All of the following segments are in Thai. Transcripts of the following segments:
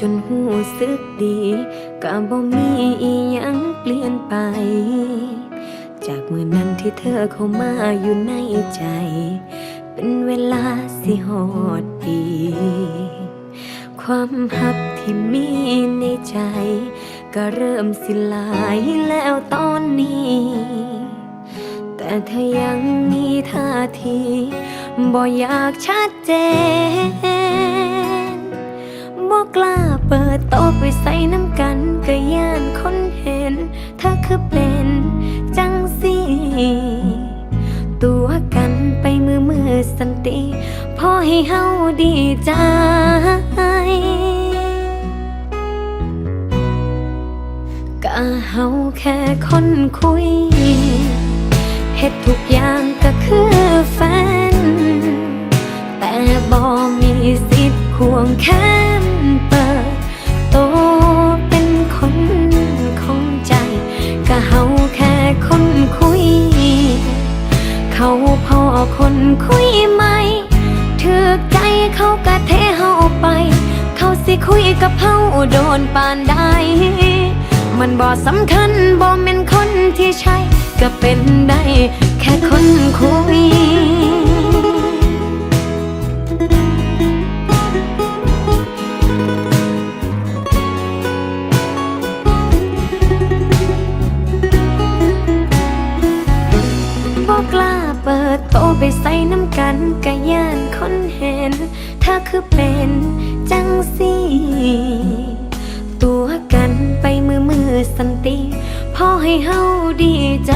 จนหูสึกดีก็บ่มีอีหยังเปลี่ยนไป จากเมื่อนั้นที่เธอเข้ามาอยู่ในใจ เป็นเวลาสิหอดปี ความหักที่มีในใจ ก็เริ่มสิลายแล้วตอนนี้ แต่เธอยังมีท่าทีบ่อยากชัดเจน กล้าเปิดโต๊ะไปใส่น้ำกันก็ย่านคนเห็น เธอคือเป็นจังสีตัวกันไปมือมือสันติ พอให้เฮาดีใจก็เฮาแค่คนคุยเฮ็ดทุกอย่างก็คือแฟน แต่บ่มีสิทธิ์ควงแข เฮาแค่คนคุย เขาพอคนคุยไหมถือใจเขากะเทเฮาไป เขาสิคุยกับเฮาโดนปานใดมันบ่สำคัญบ่เป็นคนที่ใช่ ก็เป็นได้ แค่คนคุย น้ำกันกะย่านคนเห็น ถ้าคือเป็นจังสีตัวกันไปมือมือสันติพอให้เฮาดีใจ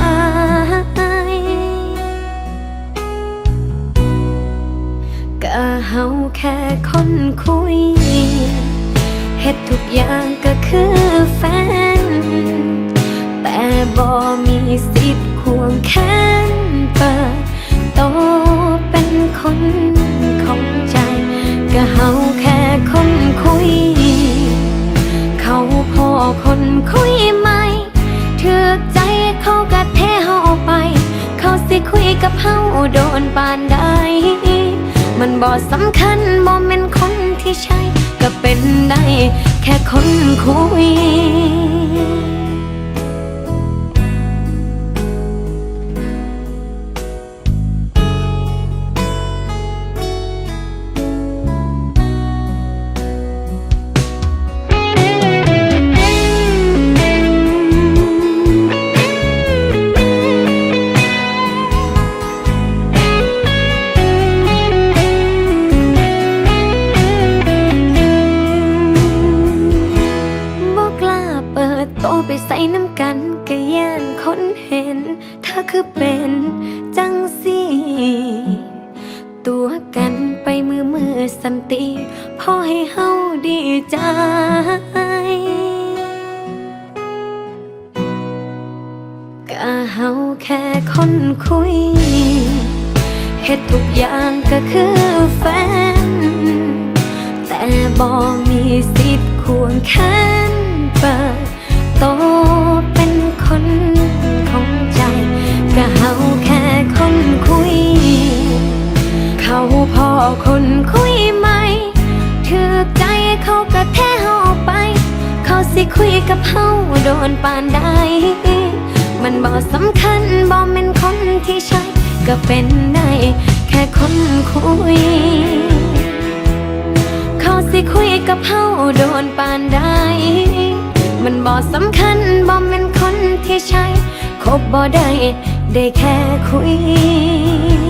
ก็เฮาแค่คนคุยเฮ็ดทุกอย่างก็คือแฟน แต่บ่มีสิทธิ์ควงแขนเปิด คนของใจ ก็เฮาแค่คนคุย เขาพอคนคุยไหมถือใจเขากะเทเฮาไป เขาสิคุยกับเฮาโดนปานใดมันบ่สำคัญบ่แม่นคนที่ใช่ ก็เป็นได้แค่คนคุย เธอคือเป็นจังสีตัวกันไปมือมือสันติพอให้เฮาดีใจก็เฮาแค่คนคุยเฮ็ดทุกอย่างก็คือแฟน แต่บ่มีสิทธิ์ควงแข พอคนคุยไหมถือใจเขาก็แท้เฮาไป เขาสิคุยกับเฮาโดนปานใดมันบ่สำคัญบ่แม่นคนที่ใช่ก็เป็นได้ แค่คนคุย เขาสิคุยกับเฮาโดนปานใดมันบ่สำคัญบ่แม่นคนที่ใช่คบบ่ได้ได้แค่คุย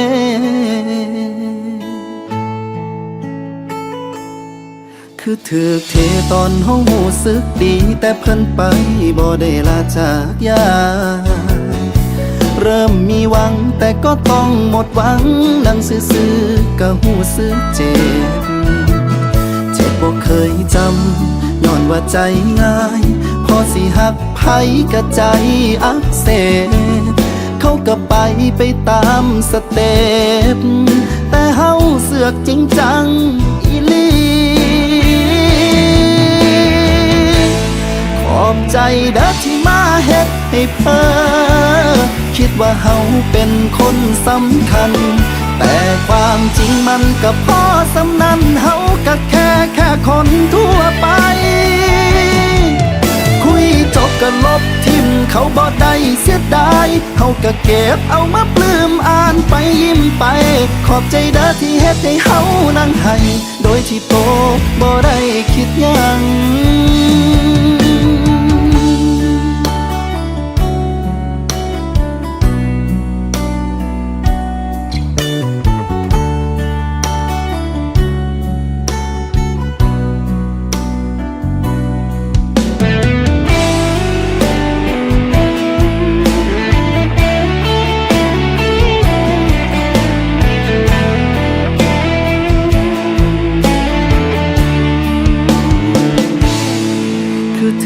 คือถือเทตอนห้องหูสึกดี แต่เพิ่นไปบ่ได้ลาจากยา เริ่มมีหวังแต่ก็ต้องหมดหวังนั่งซื่อๆก็หูสึกเจ็บ เจ็บบ่เคยจำย้อนว่าใจง่าย พอสิหักไผกะใจอักเสบเขาก็ไปไปตามสเต็ปแต่เฮาเสือกจริงจังอีลี อบใจเด้อที่มาเฮ็ดให้เพ้อคิดว่าเฮาเป็นคนสำคัญ แต่ความจริงมันก็พอสำนันเฮาก็แค่แค่คนทั่วไป คุยจบก็ลบทิมเขาบ่ได้เสียดายเฮาก็เก็บเอามาปลื้มอ่านไปยิ้มไป ขอบใจเด้อที่เฮ็ดให้เฮานั่งให้ โดยที่โตบ่ได้คิดยัง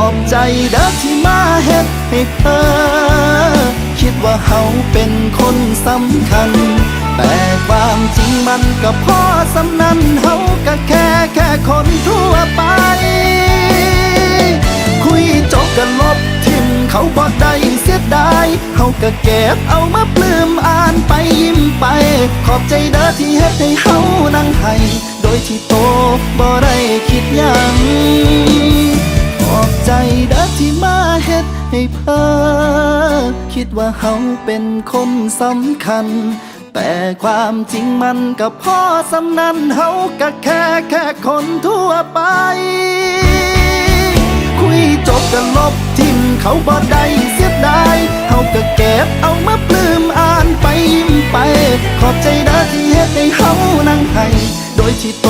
อีหลีขอบใจเด้อที่มาเฮ็ดให้เธอ คิดว่าเฮาเป็นคนสำคัญ แต่ความจริงมันก็พอสำนันเฮาก็แค่แค่คนทั่วไป คุยจบกันลบทิมเขาบ่ได้เสียดายเฮาก็เก็บเอามาปลื้มอ่านไปยิ้มไป ขอบใจเด้อที่เฮ็ดให้เฮานั่งให้โดยที่โตบ่ได้คิดยัง ใจเด้อที่มาเฮ็ดให้เพ้อคิดว่าเฮาเป็นคนสำคัญ แต่ความจริงมันก็พอสำนันเฮาก็แค่แค่คนทั่วไป คุยจบกันลบทิมเขาบ่ได้เสียดายเฮาก็เก็บเอามาปลื้มอ่านไปยิ้มไป ขอบใจเด้อที่เฮ็ดให้เฮานั่งให้โดยที่โต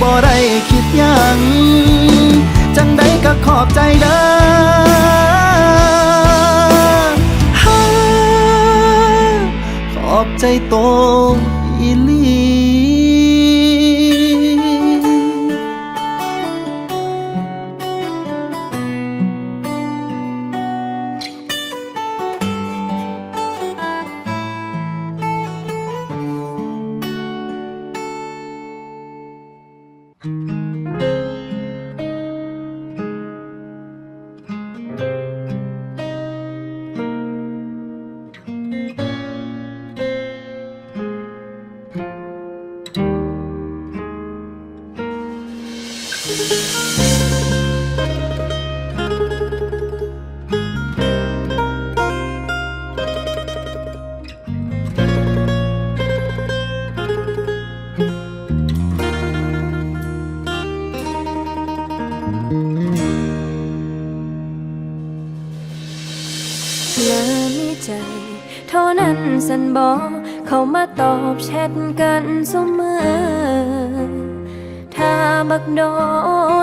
บ่ได้คิดยัง จังใดก็ขอบใจเด้อขอบใจโตอีลี เขามาตอบแชทกันเสมอ ถ้าบักโด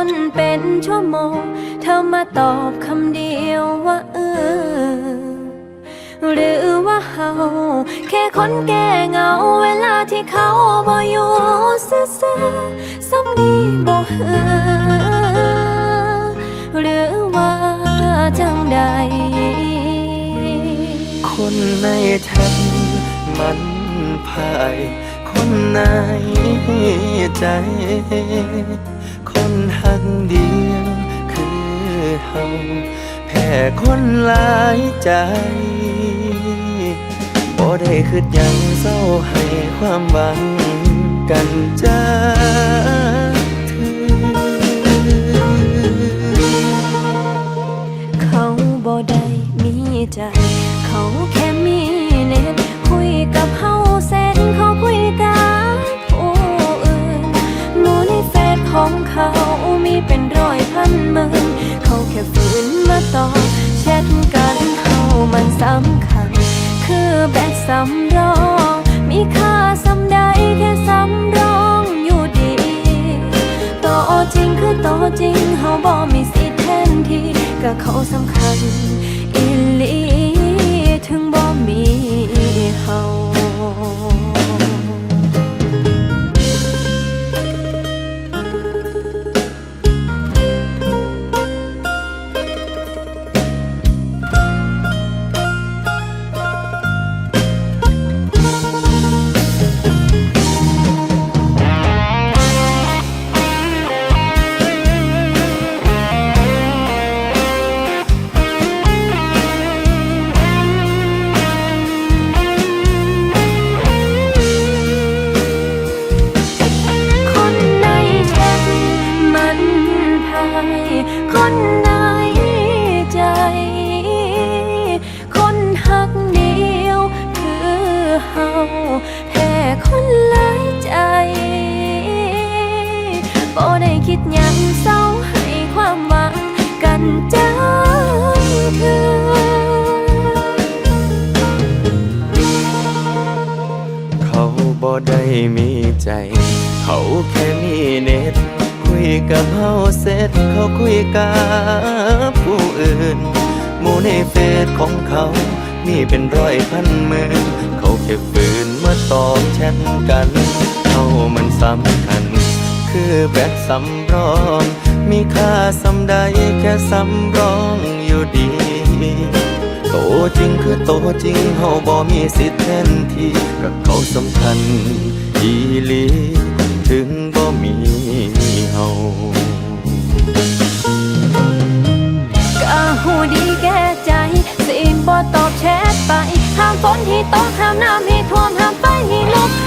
นเป็นชั่วโมง เธอมาตอบคำเดียวว่าเออ หรือว่าาแค่คนแก่เหงาเวลาที่เขาบ่อยู่ซื่อๆสำนีบ่เหือหรือว่าจังใดคนในแทน มันพายคนในใจ คนหักเดียวคือเฮาแพ้คนหลายใจบ่ได้คืดยังเศร้าให้ความหวังกันจ้าถือเขาบ่ได้มีใจ เขาแค่มีเน็ต ยกับเฮาเส้นเขาคุยกับผู้อื่นหมูในเฟซของเขามีเป็นร้อยพันหมื่นเขาแค่ฝืนมาตอบแชทกันเฮามันสำคัญ คือแบตสำรอง มีค่าสำใดแค่สำรองอยู่ดีต่อจริงคือต่อจริงเฮาบ่มีสิทธิ์แทนที่ก็เขาสำคัญ ดหยังเศร้าให้ความหวังกันจังคือเขาบ่ได้มีใจ เขาแค่มีเน็ต คุยกับเฮาเสร็จเขาคุยกับผู้อื่นหมู่ในเฟซของเขามีเป็นร้อยพันหมื่นเขาแค่ฝืนมาตอบแชทกัน เขามันสำ คือแบตสำรอง มีค่าสำใดแค่สำรองอยู่ดี โตจริงคือโตจริงเฮาบ่มีสิทธิ์แทนที่กับเขาสำคัญอีหลีถึงบ่มีเฮาก็หูดีแก่ใจ สิบ่ตอบแชทไป ห้ามฝนที่ตกห้ามน้ำให้ท่วมห้ามไฟให้ลุก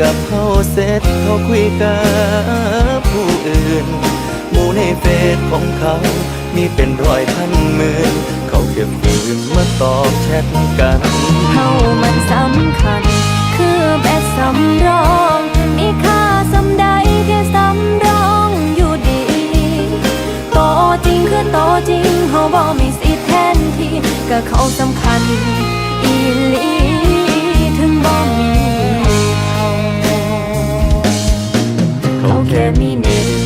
กับเขาเสร็จเขาคุยกับผู้อื่น หมู่ในเฟซของเขา มีเป็นรอยพันหมื่นเขาเก็บมือมาตอบแชทกันเขามันสำคัญ คือแบบสำรองมีค่าสำใดแค่สำรองอยู่ดีโตจริงคือโตจริงเขาบอกมีสิทธิแทนที่ก็เขาสำคัญอีลีถึงบอก me near.